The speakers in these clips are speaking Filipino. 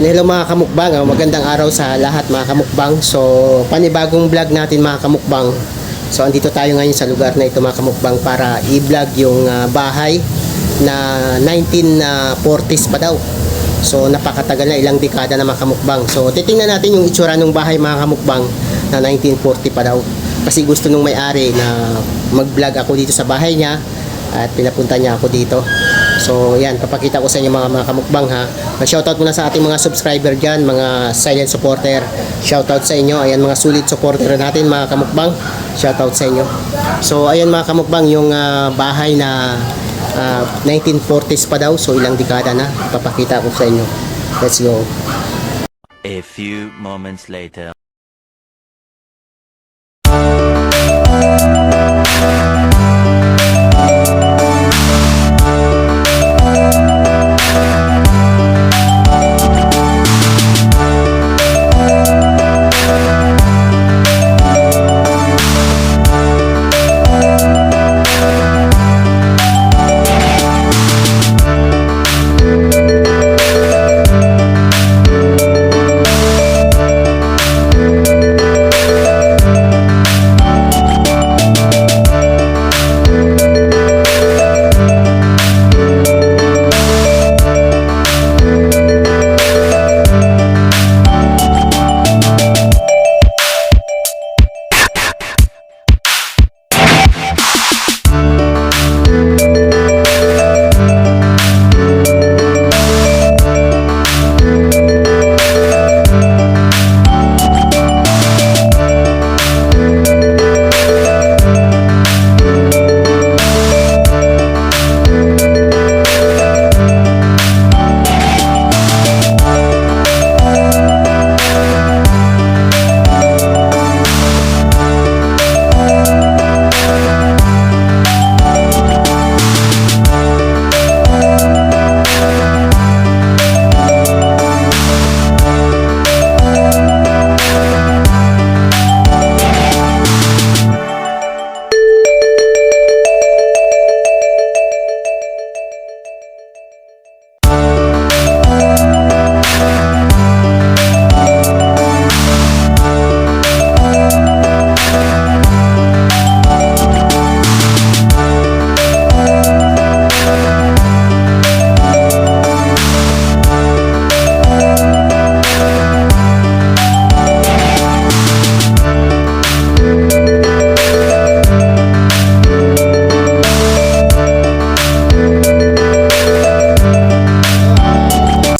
Ayan, hello mga kamukbang. Ah, Magandang araw sa lahat mga kamukbang. So, panibagong vlog natin mga kamukbang. So, andito tayo ngayon sa lugar na ito mga kamukbang para i-vlog yung ah, bahay na 1940s pa daw. So, napakatagal na ilang dekada na mga kamukbang. So, titingnan natin yung itsura ng bahay mga kamukbang na 1940 pa daw. Kasi gusto nung may-ari na mag-vlog ako dito sa bahay niya at pinapunta niya ako dito. So, yan, papakita ko sa inyo mga, mga kamukbang ha. Mag-shoutout muna sa ating mga subscriber dyan, mga silent supporter. Shoutout sa inyo. Ayan, mga sulit supporter natin, mga kamukbang. Shoutout sa inyo. So, ayan mga kamukbang, yung ah, bahay na ah, 1940s pa daw. So, ilang dekada na. Papakita ko sa inyo. Let's go. A few moments later.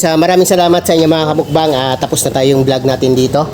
Sa maraming salamat sa inyo mga kamukbang. Ah, tapos na tayo yung vlog natin dito.